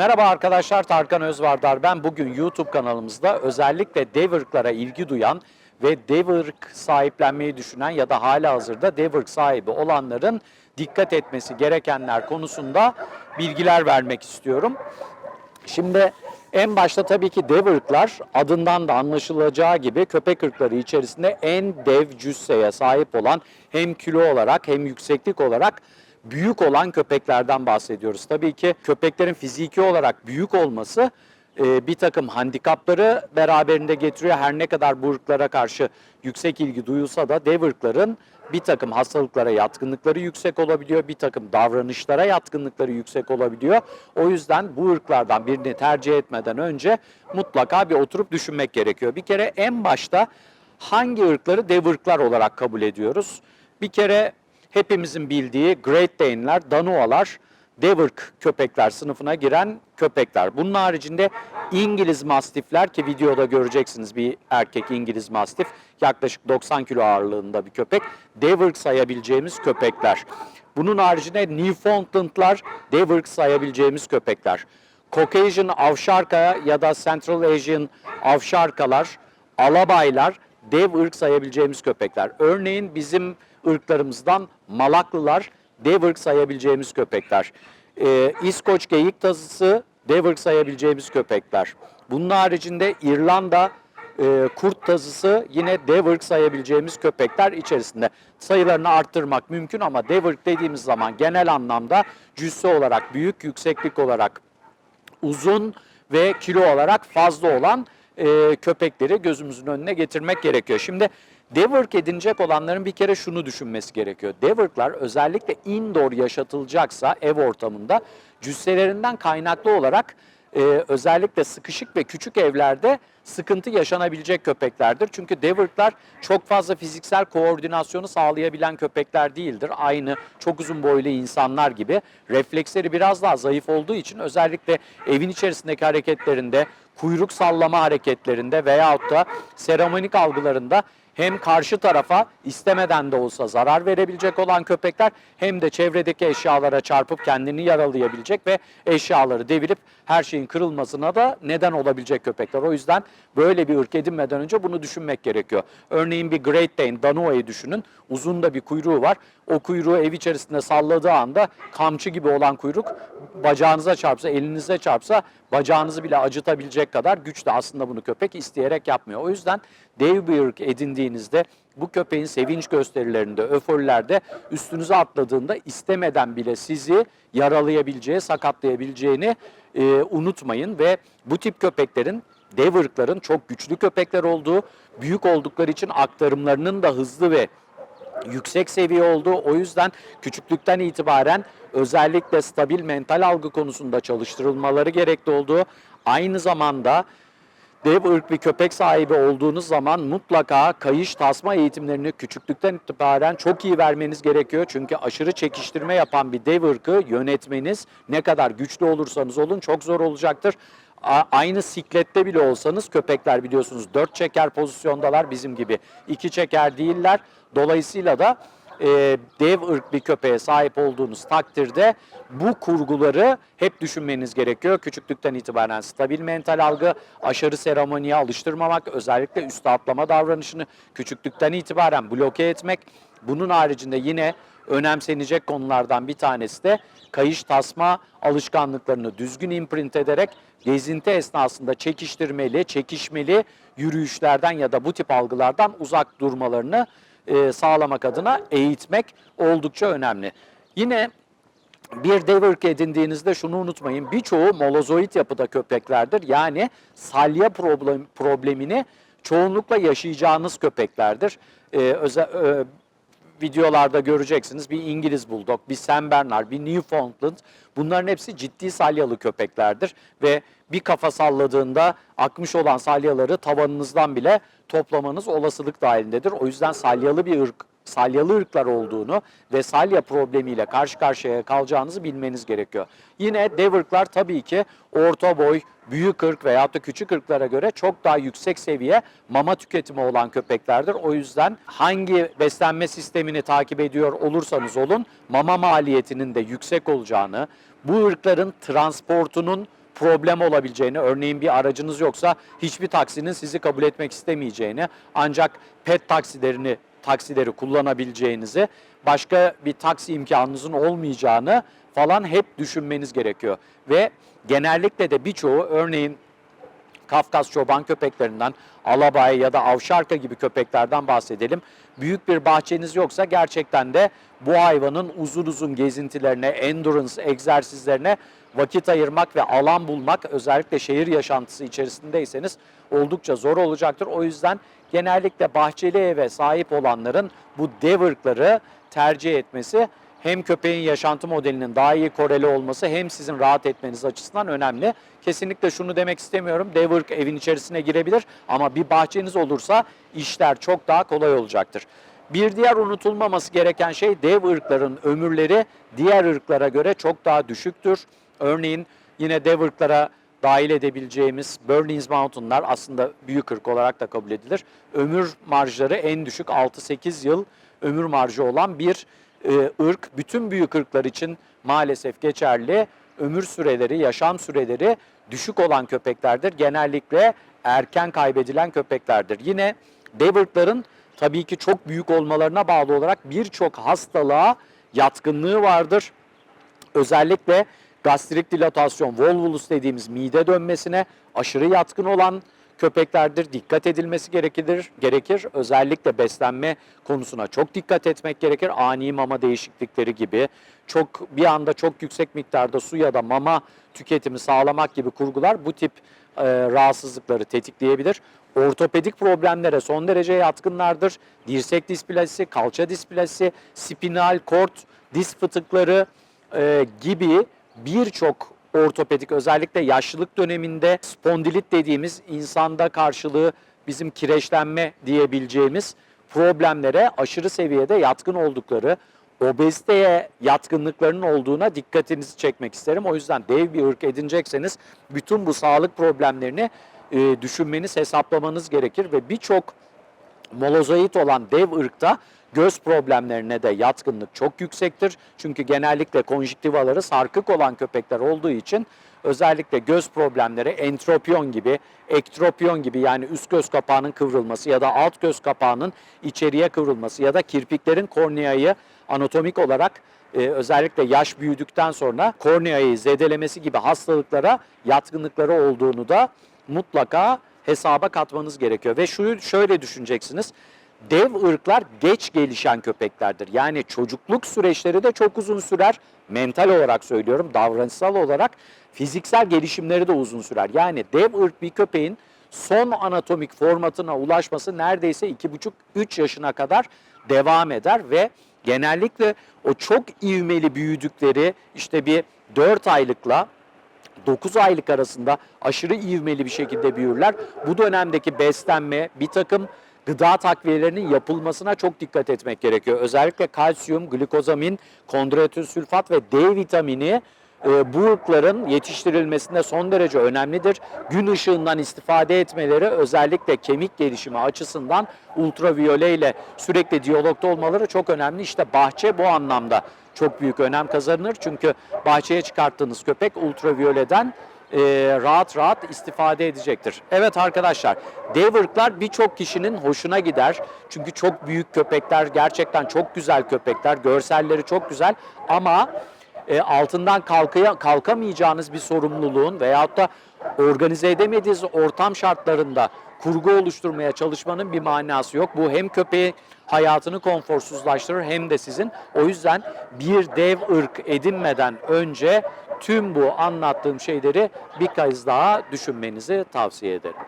Merhaba arkadaşlar Tarkan Özvardar ben. Bugün YouTube kanalımızda özellikle dev ırklara ilgi duyan ve dev ırk sahiplenmeyi düşünen ya da hala hazırda dev ırk sahibi olanların dikkat etmesi gerekenler konusunda bilgiler vermek istiyorum. Şimdi en başta tabii ki dev ırklar adından da anlaşılacağı gibi köpek ırkları içerisinde en dev cüsseye sahip olan hem kilo olarak hem yükseklik olarak büyük olan köpeklerden bahsediyoruz. Tabii ki köpeklerin fiziki olarak büyük olması e, bir takım handikapları beraberinde getiriyor. Her ne kadar bu ırklara karşı yüksek ilgi duyulsa da dev ırkların bir takım hastalıklara yatkınlıkları yüksek olabiliyor, bir takım davranışlara yatkınlıkları yüksek olabiliyor. O yüzden bu ırklardan birini tercih etmeden önce mutlaka bir oturup düşünmek gerekiyor. Bir kere en başta hangi ırkları dev ırklar olarak kabul ediyoruz? Bir kere hepimizin bildiği Great Dane'ler, Danualar, dev ırk köpekler sınıfına giren köpekler. Bunun haricinde İngiliz mastifler ki videoda göreceksiniz bir erkek İngiliz mastif yaklaşık 90 kilo ağırlığında bir köpek. Dev ırk sayabileceğimiz köpekler. Bunun haricinde Newfoundlandlar dev ırk sayabileceğimiz köpekler. Caucasian avşarka ya da Central Asian avşarkalar, alabaylar dev ırk sayabileceğimiz köpekler. Örneğin bizim ırklarımızdan Malaklılar dev ırk sayabileceğimiz köpekler. Ee, İskoç geyik tazısı dev ırk sayabileceğimiz köpekler. Bunun haricinde İrlanda e, kurt tazısı yine dev ırk sayabileceğimiz köpekler içerisinde. Sayılarını arttırmak mümkün ama dev ırk dediğimiz zaman genel anlamda cüsse olarak büyük, yükseklik olarak uzun ve kilo olarak fazla olan e, köpekleri gözümüzün önüne getirmek gerekiyor. Şimdi dev ırk edinecek olanların bir kere şunu düşünmesi gerekiyor. Dev ırklar özellikle indoor yaşatılacaksa ev ortamında cüsselerinden kaynaklı olarak e, özellikle sıkışık ve küçük evlerde sıkıntı yaşanabilecek köpeklerdir. Çünkü dev ırklar çok fazla fiziksel koordinasyonu sağlayabilen köpekler değildir. Aynı çok uzun boylu insanlar gibi refleksleri biraz daha zayıf olduğu için özellikle evin içerisindeki hareketlerinde, kuyruk sallama hareketlerinde veyahut da seremonik algılarında hem karşı tarafa istemeden de olsa zarar verebilecek olan köpekler hem de çevredeki eşyalara çarpıp kendini yaralayabilecek ve eşyaları devirip her şeyin kırılmasına da neden olabilecek köpekler. O yüzden böyle bir ırk edinmeden önce bunu düşünmek gerekiyor. Örneğin bir Great Dane, Danoa'yı düşünün. Uzun da bir kuyruğu var. O kuyruğu ev içerisinde salladığı anda kamçı gibi olan kuyruk bacağınıza çarpsa, elinize çarpsa bacağınızı bile acıtabilecek kadar güçlü. Aslında bunu köpek isteyerek yapmıyor. O yüzden dev edindiğinizde bu köpeğin sevinç gösterilerinde, öforilerde üstünüze atladığında istemeden bile sizi yaralayabileceği, sakatlayabileceğini e, unutmayın ve bu tip köpeklerin dev ırkların çok güçlü köpekler olduğu, büyük oldukları için aktarımlarının da hızlı ve yüksek seviye olduğu o yüzden küçüklükten itibaren özellikle stabil mental algı konusunda çalıştırılmaları gerekli olduğu aynı zamanda dev ırk bir köpek sahibi olduğunuz zaman mutlaka kayış tasma eğitimlerini küçüklükten itibaren çok iyi vermeniz gerekiyor. Çünkü aşırı çekiştirme yapan bir dev ırkı yönetmeniz ne kadar güçlü olursanız olun çok zor olacaktır. Aynı siklette bile olsanız köpekler biliyorsunuz dört çeker pozisyondalar bizim gibi iki çeker değiller. Dolayısıyla da e, dev ırk bir köpeğe sahip olduğunuz takdirde bu kurguları hep düşünmeniz gerekiyor. Küçüklükten itibaren stabil mental algı, aşırı seremoniye alıştırmamak, özellikle üste atlama davranışını küçüklükten itibaren bloke etmek. Bunun haricinde yine önemsenecek konulardan bir tanesi de kayış tasma alışkanlıklarını düzgün imprint ederek gezinti esnasında çekiştirmeli, çekişmeli yürüyüşlerden ya da bu tip algılardan uzak durmalarını e, sağlamak adına eğitmek oldukça önemli. Yine bir dev ırk edindiğinizde şunu unutmayın. Birçoğu molozoid yapıda köpeklerdir. Yani salya problem, problemini çoğunlukla yaşayacağınız köpeklerdir. Ee, öze, e, videolarda göreceksiniz. Bir İngiliz Bulldog, bir Saint Bernard, bir Newfoundland bunların hepsi ciddi salyalı köpeklerdir ve bir kafa salladığında akmış olan salyaları tabanınızdan bile toplamanız olasılık dahilindedir. O yüzden salyalı bir ırk salyalı ırklar olduğunu ve salya problemiyle karşı karşıya kalacağınızı bilmeniz gerekiyor. Yine dev ırklar tabii ki orta boy, büyük ırk veyahut da küçük ırklara göre çok daha yüksek seviye mama tüketimi olan köpeklerdir. O yüzden hangi beslenme sistemini takip ediyor olursanız olun mama maliyetinin de yüksek olacağını, bu ırkların transportunun problem olabileceğini, örneğin bir aracınız yoksa hiçbir taksinin sizi kabul etmek istemeyeceğini, ancak pet taksilerini taksileri kullanabileceğinizi, başka bir taksi imkanınızın olmayacağını falan hep düşünmeniz gerekiyor. Ve genellikle de birçoğu örneğin Kafkas çoban köpeklerinden, alabay ya da avşarka gibi köpeklerden bahsedelim. Büyük bir bahçeniz yoksa gerçekten de bu hayvanın uzun uzun gezintilerine, endurance egzersizlerine vakit ayırmak ve alan bulmak özellikle şehir yaşantısı içerisindeyseniz oldukça zor olacaktır. O yüzden genellikle bahçeli eve sahip olanların bu dev ırkları tercih etmesi hem köpeğin yaşantı modelinin daha iyi koreli olması hem sizin rahat etmeniz açısından önemli. Kesinlikle şunu demek istemiyorum. Dev ırk evin içerisine girebilir ama bir bahçeniz olursa işler çok daha kolay olacaktır. Bir diğer unutulmaması gereken şey dev ırkların ömürleri diğer ırklara göre çok daha düşüktür. Örneğin yine dev ırklara dahil edebileceğimiz Bernese Mountain'lar aslında büyük ırk olarak da kabul edilir. Ömür marjları en düşük 6-8 yıl ömür marjı olan bir e, ırk. Bütün büyük ırklar için maalesef geçerli. Ömür süreleri, yaşam süreleri düşük olan köpeklerdir. Genellikle erken kaybedilen köpeklerdir. Yine dev ırkların tabii ki çok büyük olmalarına bağlı olarak birçok hastalığa yatkınlığı vardır. Özellikle gastrik dilatasyon, volvulus dediğimiz mide dönmesine aşırı yatkın olan köpeklerdir. Dikkat edilmesi gerekir. gerekir. Özellikle beslenme konusuna çok dikkat etmek gerekir. Ani mama değişiklikleri gibi çok bir anda çok yüksek miktarda su ya da mama tüketimi sağlamak gibi kurgular bu tip e, rahatsızlıkları tetikleyebilir. Ortopedik problemlere son derece yatkınlardır. Dirsek displasisi, kalça displasisi, spinal kort, diz fıtıkları e, gibi birçok ortopedik özellikle yaşlılık döneminde spondilit dediğimiz insanda karşılığı bizim kireçlenme diyebileceğimiz problemlere aşırı seviyede yatkın oldukları, obeziteye yatkınlıklarının olduğuna dikkatinizi çekmek isterim. O yüzden dev bir ırk edinecekseniz bütün bu sağlık problemlerini e, düşünmeniz, hesaplamanız gerekir ve birçok molozoid olan dev ırkta göz problemlerine de yatkınlık çok yüksektir. Çünkü genellikle konjüktivaları sarkık olan köpekler olduğu için özellikle göz problemleri entropiyon gibi, ektropiyon gibi yani üst göz kapağının kıvrılması ya da alt göz kapağının içeriye kıvrılması ya da kirpiklerin korneayı anatomik olarak e, özellikle yaş büyüdükten sonra korneayı zedelemesi gibi hastalıklara yatkınlıkları olduğunu da mutlaka hesaba katmanız gerekiyor. Ve şu şöyle düşüneceksiniz. Dev ırklar geç gelişen köpeklerdir. Yani çocukluk süreçleri de çok uzun sürer. Mental olarak söylüyorum, davranışsal olarak fiziksel gelişimleri de uzun sürer. Yani dev ırk bir köpeğin son anatomik formatına ulaşması neredeyse 2,5-3 yaşına kadar devam eder ve genellikle o çok ivmeli büyüdükleri işte bir 4 aylıkla 9 aylık arasında aşırı ivmeli bir şekilde büyürler. Bu dönemdeki beslenme, bir takım gıda takviyelerinin yapılmasına çok dikkat etmek gerekiyor. Özellikle kalsiyum, glikozamin, kondrotosülfat ve D vitamini e, bu ırkların yetiştirilmesinde son derece önemlidir. Gün ışığından istifade etmeleri özellikle kemik gelişimi açısından ultraviyole ile sürekli diyalogda olmaları çok önemli. İşte bahçe bu anlamda çok büyük önem kazanır. Çünkü bahçeye çıkarttığınız köpek ultraviyoleden e, rahat rahat istifade edecektir. Evet arkadaşlar dev ırklar birçok kişinin hoşuna gider. Çünkü çok büyük köpekler gerçekten çok güzel köpekler. Görselleri çok güzel ama e, altından kalkaya, kalkamayacağınız bir sorumluluğun veyahut da organize edemediğiniz ortam şartlarında kurgu oluşturmaya çalışmanın bir manası yok. Bu hem köpeği hayatını konforsuzlaştırır hem de sizin. O yüzden bir dev ırk edinmeden önce tüm bu anlattığım şeyleri bir kez daha düşünmenizi tavsiye ederim.